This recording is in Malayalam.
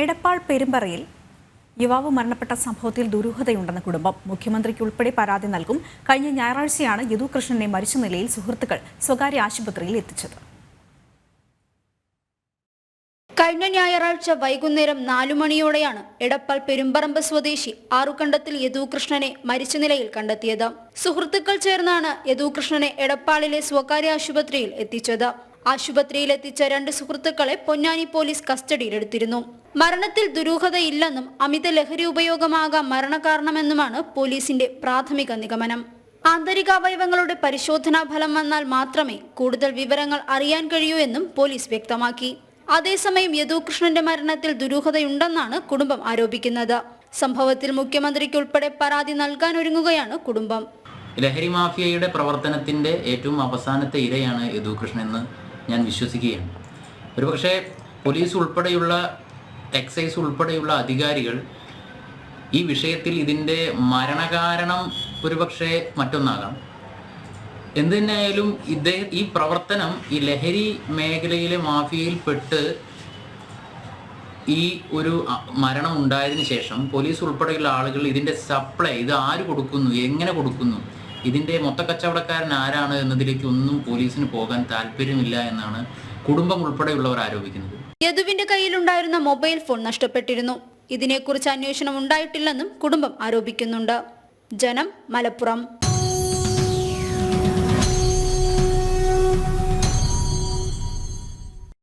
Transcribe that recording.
എടപ്പാൾ പെരുമ്പറയിൽ യുവാവ് മരണപ്പെട്ട സംഭവത്തിൽ ദുരൂഹതയുണ്ടെന്ന കുടുംബം. മുഖ്യമന്ത്രിക്ക് ഉൾപ്പെടെ പരാതി നൽകും. കഴിഞ്ഞ ഞായറാഴ്ചയാണ് യദുകൃഷ്ണനെ മരിച്ച നിലയിൽ സുഹൃത്തുക്കൾ സ്വകാര്യ ആശുപത്രിയിൽ എത്തിച്ചത്. കഴിഞ്ഞ ഞായറാഴ്ച വൈകുന്നേരം നാലു മണിയോടെയാണ് എടപ്പാൾ പെരുമ്പറമ്പ് സ്വദേശി ആറുകണ്ടത്തിൽ യദുകൃഷ്ണനെ മരിച്ച നിലയിൽ കണ്ടെത്തിയത്. സുഹൃത്തുക്കൾ ചേർന്നാണ് യദുകൃഷ്ണനെ എടപ്പാളിലെ സ്വകാര്യ ആശുപത്രിയിൽ എത്തിച്ചത്. ആശുപത്രിയിൽ എത്തിച്ച രണ്ട് സുഹൃത്തുക്കളെ പൊന്നാനി പോലീസ് കസ്റ്റഡിയിലെടുത്തിരുന്നു. മരണത്തിൽ ദുരൂഹതയില്ലെന്നും അമിത ലഹരി ഉപയോഗമാകാം മരണകാരണമെന്നുമാണ് പോലീസിന്റെ പ്രാഥമിക നിഗമനം. ആന്തരികാവയവങ്ങളുടെ പരിശോധനാ ഫലം വന്നാൽ മാത്രമേ കൂടുതൽ വിവരങ്ങൾ അറിയാൻ കഴിയൂ എന്നും പോലീസ് വ്യക്തമാക്കി. അതേസമയം യദുകൃഷ്ണന്റെ മരണത്തിൽ ദുരൂഹതയുണ്ടെന്നാണ് കുടുംബം ആരോപിക്കുന്നത്. സംഭവത്തിൽ മുഖ്യമന്ത്രിക്ക് ഉൾപ്പെടെ പരാതി നൽകാൻ ഒരുങ്ങുകയാണ് കുടുംബം. ലഹരി മാഫിയയുടെ പ്രവർത്തനത്തിന്റെ ഏറ്റവും അവസാനത്തെ ഇരയാണ് യദുകൃഷ്ണൻ എന്ന് ഞാൻ വിശ്വസിക്കുകയാണ്. ഒരുപക്ഷെ പോലീസ് ഉൾപ്പെടെയുള്ള എക്സൈസ് ഉൾപ്പെടെയുള്ള അധികാരികൾ ഈ വിഷയത്തിൽ ഇതിന്റെ മരണകാരണം ഒരുപക്ഷെ മറ്റൊന്നാകാം. എന്തു തന്നെയായാലും ഇദ്ദേഹം ഈ പ്രവർത്തനം ഈ ലഹരി മേഖലയിലെ മാഫിയയിൽപ്പെട്ട് ഈ ഒരു മരണം ഉണ്ടായതിനു ശേഷം പോലീസ് ഉൾപ്പെടെയുള്ള ആളുകൾ ഇതിന്റെ സപ്ലൈ ഇത് ആര് കൊടുക്കുന്നു? എങ്ങനെ കൊടുക്കുന്നു? ഇതിന്റെ മൊത്തക്കച്ചവടക്കാരൻ ആരാണ് എന്നതിലേക്ക് ഒന്നും പോലീസിന് പോകാൻ താല്പര്യമില്ല എന്നാണ് കുടുംബം ഉൾപ്പെടെയുള്ളവർ ആരോപിക്കുന്നത്. യദുവിന്റെ കയ്യിലുണ്ടായിരുന്ന മൊബൈൽ ഫോൺ നഷ്ടപ്പെട്ടിരുന്നു. ഇതിനെക്കുറിച്ച് അന്വേഷണം ഉണ്ടായിട്ടില്ലെന്നും കുടുംബം ആരോപിക്കുന്നുണ്ട്. ജനം മലപ്പുറം.